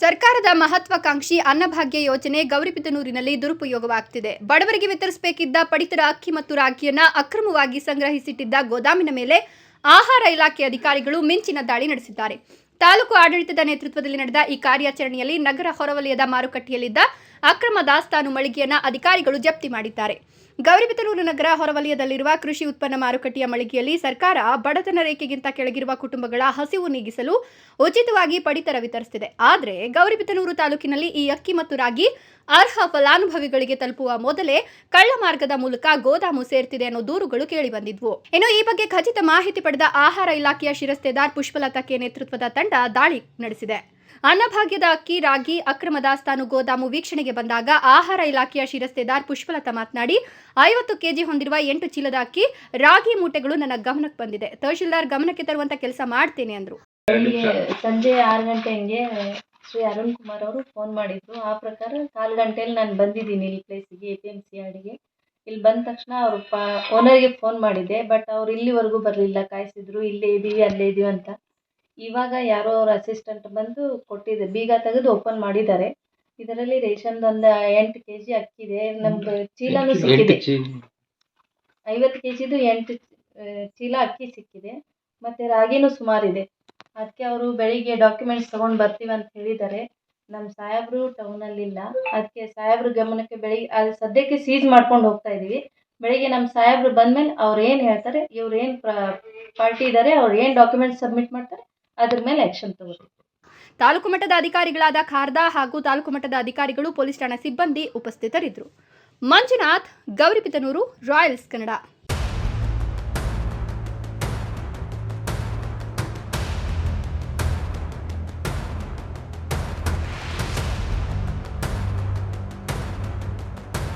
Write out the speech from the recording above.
ಸರ್ಕಾರದ ಮಹತ್ವಾಕಾಂಕ್ಷಿ ಅನ್ನಭಾಗ್ಯ ಯೋಜನೆ ಗೌರಿಬಿದನೂರಿನಲ್ಲಿ ದುರುಪಯೋಗವಾಗ್ತಿದೆ. ಬಡವರಿಗೆ ವಿತರಿಸಬೇಕಿದ್ದ ಪಡಿತರ ಅಕ್ಕಿ ಮತ್ತು ರಾಗಿಯನ್ನ ಅಕ್ರಮವಾಗಿ ಸಂಗ್ರಹಿಸಿಟ್ಟಿದ್ದ ಗೋದಾಮಿನ ಮೇಲೆ ಆಹಾರ ಇಲಾಖೆ ಅಧಿಕಾರಿಗಳು ಮಿಂಚಿನ ದಾಳಿ ನಡೆಸಿದ್ದಾರೆ. ತಾಲೂಕು ಆಡಳಿತದ ನೇತೃತ್ವದಲ್ಲಿ ನಡೆದ ಈ ಕಾರ್ಯಾಚರಣೆಯಲ್ಲಿ ನಗರ ಹೊರವಲಯದ ಮಾರುಕಟ್ಟೆಯಲ್ಲಿದ್ದ ಅಕ್ರಮ ದಾಸ್ತಾನು ಮಳಿಗೆಯನ್ನು ಅಧಿಕಾರಿಗಳು ಜಪ್ತಿ ಮಾಡಿದ್ದಾರೆ. ಗೌರಿಬಿದನೂರು ನಗರ ಹೊರವಲಯದಲ್ಲಿರುವ ಕೃಷಿ ಉತ್ಪನ್ನ ಮಾರುಕಟ್ಟೆಯ ಮಳಿಗೆಯಲ್ಲಿ ಸರ್ಕಾರ ಬಡತನ ರೇಖೆಗಿಂತ ಕೆಳಗಿರುವ ಕುಟುಂಬಗಳ ಹಸಿವು ನೀಗಿಸಲು ಉಚಿತವಾಗಿ ಪಡಿತರ ವಿತರಿಸುತ್ತಿದೆ ಆದರೆ ಗೌರಿಬಿದನೂರು ತಾಲೂಕಿನಲ್ಲಿ ಈ ಅಕ್ಕಿ ಮತ್ತು ರಾಗಿ ಅರ್ಹ ಫಲಾನುಭವಿಗಳಿಗೆ ತಲುಪುವ ಮೊದಲೇ ಕಳ್ಳ ಮಾರ್ಗದ ಮೂಲಕ ಗೋದಾಮು ಸೇರ್ತಿದೆ ಅನ್ನೋ ದೂರುಗಳು ಕೇಳಿಬಂದಿದ್ವು. ಇನ್ನು ಈ ಬಗ್ಗೆ ಖಚಿತ ಮಾಹಿತಿ ಪಡೆದ ಆಹಾರ ಇಲಾಖೆಯ ಶಿರಸ್ತೆದಾರ್ ಪುಷ್ಪಲತಾ ಕೆ ನೇತೃತ್ವದ ತಂಡ ದಾಳಿ ನಡೆಸಿದೆ. ಅನ್ನಭಾಗ್ಯದ ಅಕ್ಕಿ ರಾಗಿ ಅಕ್ರಮ ದಾಸ್ತಾನು ಗೋದಾಮು ವೀಕ್ಷಣೆಗೆ ಬಂದಾಗ ಆಹಾರ ಇಲಾಖೆಯ ಶಿರಸ್ತೆದಾರ್ ಪುಷ್ಪಲತಾ ಮಾತನಾಡಿ ಐವತ್ತು ಕೆಜಿ ಹೊಂದಿರುವ ಎಂಟು ಚೀಲದ ಅಕ್ಕಿ ರಾಗಿ ಮೂಟೆಗಳು ನನ್ನ ಗಮನಕ್ಕೆ ಬಂದಿದೆ. ತಹಶೀಲ್ದಾರ್ ಗಮನಕ್ಕೆ ತರುವಂತ ಕೆಲಸ ಮಾಡ್ತೇನೆ ಅಂದ್ರು. ಸಂಜೆ ಆರು ಗಂಟೆ ಹಂಗೆ ಶ್ರೀ ಅರುಣ್ ಕುಮಾರ್ ಅವರು ಫೋನ್ ಮಾಡಿದ್ರು. ಆ ಪ್ರಕಾರ ಕಾಲು ಗಂಟೆಯಲ್ಲಿ ನಾನು ಬಂದಿದ್ದೀನಿ ಇಲ್ಲಿ ಪ್ಲೇಸಿಗೆ ಎ ಪಿ ಎಂ ಸಿ ಆಡಿಗೆ ಇಲ್ಲಿ ಬಂದ ತಕ್ಷಣ ಅವರು ಪಾ ಓನರ್ಗೆ ಫೋನ್ ಮಾಡಿದ್ದೆ. ಬಟ್ ಅವ್ರು ಇಲ್ಲಿವರೆಗೂ ಬರಲಿಲ್ಲ. ಕಾಯಿಸಿದ್ರು. ಇಲ್ಲೇ ಇದ್ದೀವಿ ಅಲ್ಲೇ ಇದ್ದೀವಿ ಅಂತ. ಇವಾಗ ಯಾರೋ ಅವ್ರ ಅಸಿಸ್ಟೆಂಟ್ ಬಂದು ಕೊಟ್ಟಿದೆ. ಬೀಗ ತೆಗೆದು ಓಪನ್ ಮಾಡಿದ್ದಾರೆ. ಇದರಲ್ಲಿ ರೇಷನ್ ಒಂದು ಎಂಟು ಕೆ ಜಿ ಅಕ್ಕಿದೆ ನಮ್ದು ಚೀಲನೂ ಸಿಕ್ಕಿದೆ. ಐವತ್ತು ಕೆ ಜಿದು ಎಂಟು ಚೀಲ ಅಕ್ಕಿ ಸಿಕ್ಕಿದೆ. ಮತ್ತೆ ರಾಗಿನೂ ಸುಮಾರಿದೆ. ಅದಕ್ಕೆ ಅವರು ಬೆಳಿಗ್ಗೆ ಡಾಕ್ಯುಮೆಂಟ್ಸ್ ತಗೊಂಡು ಬರ್ತೀವಿ ಅಂತ ಹೇಳಿದ್ದಾರೆ. ನಮ್ಮ ಸಾಹೇಬರು ಟೌನಲ್ಲಿಲ್ಲ. ಅದಕ್ಕೆ ಸಾಹೇಬ್ರ ಗಮನಕ್ಕೆ ಬೆಳಿಗ್ಗೆ ಅದು ಸದ್ಯಕ್ಕೆ ಸೀಸ್ ಮಾಡ್ಕೊಂಡು ಹೋಗ್ತಾ ಇದ್ದೀವಿ ಬೆಳಿಗ್ಗೆ ನಮ್ಮ ಸಾಹೇಬ್ರು ಬಂದಮೇಲೆ ಅವ್ರು ಏನು ಹೇಳ್ತಾರೆ ಇವ್ರು ಏನು ಪಾರ್ಟಿ ಇದ್ದಾರೆ ಅವ್ರು ಏನು ಡಾಕ್ಯುಮೆಂಟ್ಸ್ ಸಬ್ಮಿಟ್ ಮಾಡ್ತಾರೆ ಅದ್ರ ಮೇಲೆ ಆಕ್ಷನ್ ತಗೋತೀವಿ ತಾಲೂಕು ಮಟ್ಟದ ಅಧಿಕಾರಿಗಳಾದ ಖಾರ್ದಾ ಹಾಗೂ ತಾಲೂಕು ಮಟ್ಟದ ಅಧಿಕಾರಿಗಳು ಪೊಲೀಸ್ ಠಾಣಾ ಸಿಬ್ಬಂದಿ ಉಪಸ್ಥಿತರಿದ್ದರು. ಮಂಜುನಾಥ್ ಗೌರಿಪಿತನೂರು ರಾಯಲ್ಸ್ ಕನ್ನಡ.